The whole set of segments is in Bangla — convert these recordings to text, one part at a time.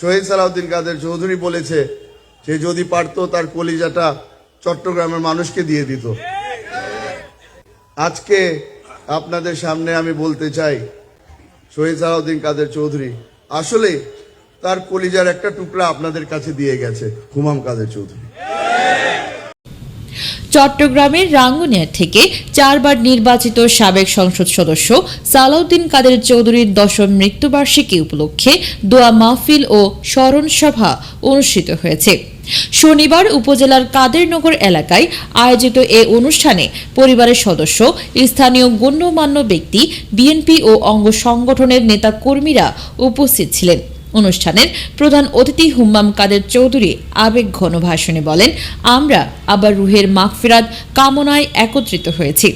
শহীদ সালাউদ্দিন কাদের চৌধুরী বলেছে যে যদি পারত তার কলিজাটা চট্টগ্রামের মানুষকে দিয়ে দিত। আজকে আপনাদের সামনে আমি বলতে চাই, শহীদ সালাউদ্দিন কাদের চৌধুরী, আসলে তার কলিজার একটা টুকরা আপনাদের কাছে দিয়ে গেছে, হুমাম কাদের চৌধুরী। চট্টগ্রামের রাঙ্গুনিয়া থেকে চারবার নির্বাচিত সাবেক সংসদ সদস্য সালাউদ্দিন কাদের চৌধুরীর দশম মৃত্যুবার্ষিকী উপলক্ষে দোয়া মাহফিল ও স্মরণ সভা অনুষ্ঠিত হয়েছে। শনিবার উপজেলার কাদেরনগর এলাকায় আয়োজিত এ অনুষ্ঠানে পরিবারের সদস্য, স্থানীয় গণ্যমান্য ব্যক্তি, বিএনপি ও অঙ্গ সংগঠনের নেতা কর্মীরা উপস্থিত ছিলেন। অনুষ্ঠানের প্রধান অতিথি হুম্মাম কাদের চৌধুরী আবেগ ঘন ভাষণে বলেন, আমরা আবার রুহের মাগফিরাত কামনায় একত্রিত হয়েছি।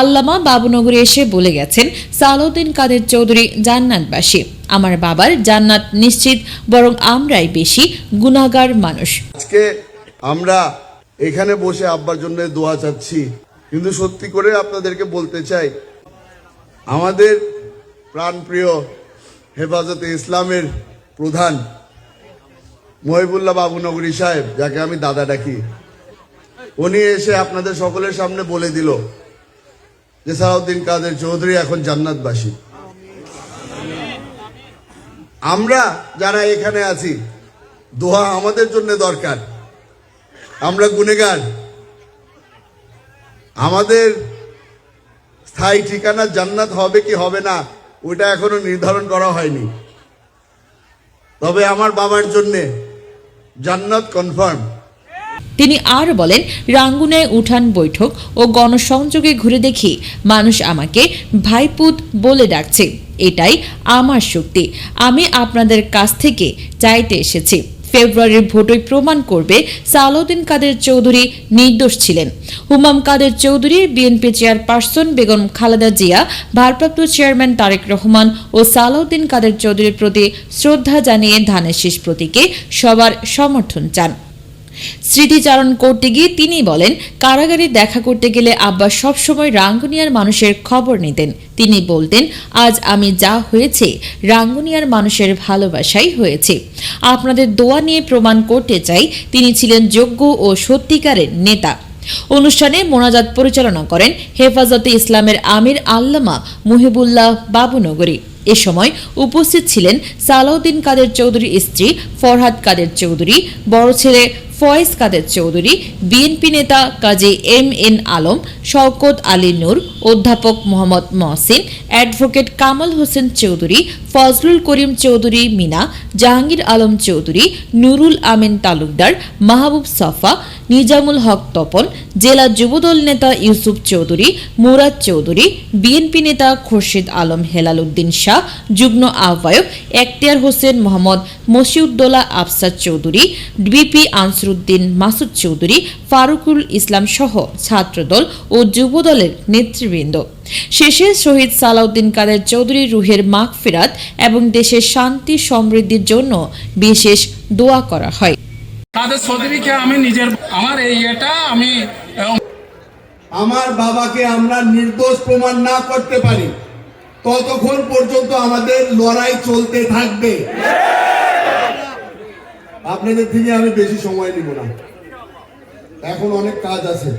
আল্লামা বাবুনগরে এসে বলে গেছেন, সালাউদ্দিন কাদের চৌধুরী জান্নাতবাসী। আমার বাবার জান্নাত নিশ্চিত, বরং আমরাই বেশি গুনাগার মানুষ। আজকে আমরা এখানে বসে আব্বার জন্য দোয়া চাচ্ছি। কিন্তু সত্যি করে আপনাদেরকে বলতে চাই, আমাদের প্রাণপ্রিয় হেফাজতে ইসলামের প্রধান মহিবুল্লাহ বাবুনগরী সাহেব, যাকে আমি দাদা ডাকি, উনি এসে আপনাদের সকলের সামনে বলে দিল যে, সালাউদ্দিন কাদের চৌধুরী এখন জান্নাতবাসী। আমরা যারা এখানে আছি দোহা আমাদের জন্য দরকার। আমরা গুনেগার আমাদের স্থায়ী ঠিকানা জান্নাত হবে কি হবে না ওটা এখনও নির্ধারণ করা হয়নি। তবে আমার বাবার জন্যে জান্নাত কনফার্ম তিনি আর বলেন, রাঙ্গুনায় উঠান বৈঠক ও গণসংযোগে ঘুরে দেখি মানুষ আমাকে ভাইপুত বলে ডাকছে। এটাই আমার শক্তি। আমি আপনাদের কাছ থেকে চাইতে এসেছি। ফেব্রুয়ারির ভোটই প্রমাণ করবে সালাউদ্দিন কাদের চৌধুরী নির্দোষ ছিলেন। হুমাম কাদের চৌধুরী বিএনপি চেয়ারপারসন বেগম খালেদা জিয়া, ভারপ্রাপ্ত চেয়ারম্যান তারেক রহমান ও সালাউদ্দিন কাদের চৌধুরীর প্রতি শ্রদ্ধা জানিয়ে ধানের শীষ প্রতীকে সবার সমর্থন চান। স্মৃতিচারণ করতে গিয়ে তিনি বলেন, কারাগারে দেখা করতে গেলে আব্বা সবসময় রাঙ্গুনিয়ার মানুষের খবর নিতেন। তিনি বলতেন, আজ আমি যা হয়েছে, রাঙ্গুনিয়ার মানুষের ভালোবাসাই হয়েছে। আপনাদের দোয়া নিয়ে প্রমাণ করতে চাই, তিনি ছিলেন যোগ্য ও সত্যিকারের নেতা। অনুষ্ঠানে মোনাজাত পরিচালনা করেন হেফাজতে ইসলামের আমির আল্লামা মুহিবুল্লাহ বাবুনগরী। এ সময় উপস্থিত ছিলেন সালাউদ্দিন কাদের চৌধুরীর স্ত্রী, ফরহাদ কাদের চৌধুরী, বড় ছেলে ফয়েজ কাদের চৌধুরী, বিএনপি নেতা কাজী এম এন আলম, শওকত আলী নূর, অধ্যাপক মোহাম্মদ মহসিন, অ্যাডভোকেট কামাল হোসেন চৌধুরী, ফজলুল করিম চৌধুরী মিনা, জাহাঙ্গীর আলম চৌধুরী, নুরুল আমিন তালুকদার, মাহবুব সফা নিজামুল হক তপন, জেলা যুবদল নেতা ইউসুফ চৌধুরী, মুরাদ চৌধুরী, বিএনপি নেতা খোরশেদ আলম হেলাল উদ্দিন শাহ, যুগ্ম আহ্বায়ক এখতিয়ার হোসেন মোহাম্মদ মসিউদ্দোলা আফসার চৌধুরী, বিপি আনসরুদ্দিন মাসুদ চৌধুরী, ফারুকুল ইসলাম সহ ছাত্রদল ও যুবদলের নেতৃবৃন্দ। শেষে শহীদ সালাউদ্দিন কাদের চৌধুরী রুহের মাগফিরাত এবং দেশের শান্তি সমৃদ্ধির জন্য বিশেষ দোয়া করা হয়। তাদের চৌধুরীকে আমি নিজের আমার এই এটা আমি আমার বাবাকে আমরা নির্দোষ প্রমাণ না করতে পারি। ততক্ষণ পর্যন্ত আমাদের লড়াই চলতে থাকবে। আপনাদের থেকে আমি বেশি সময় নিব না। এখন অনেক কাজ আছে।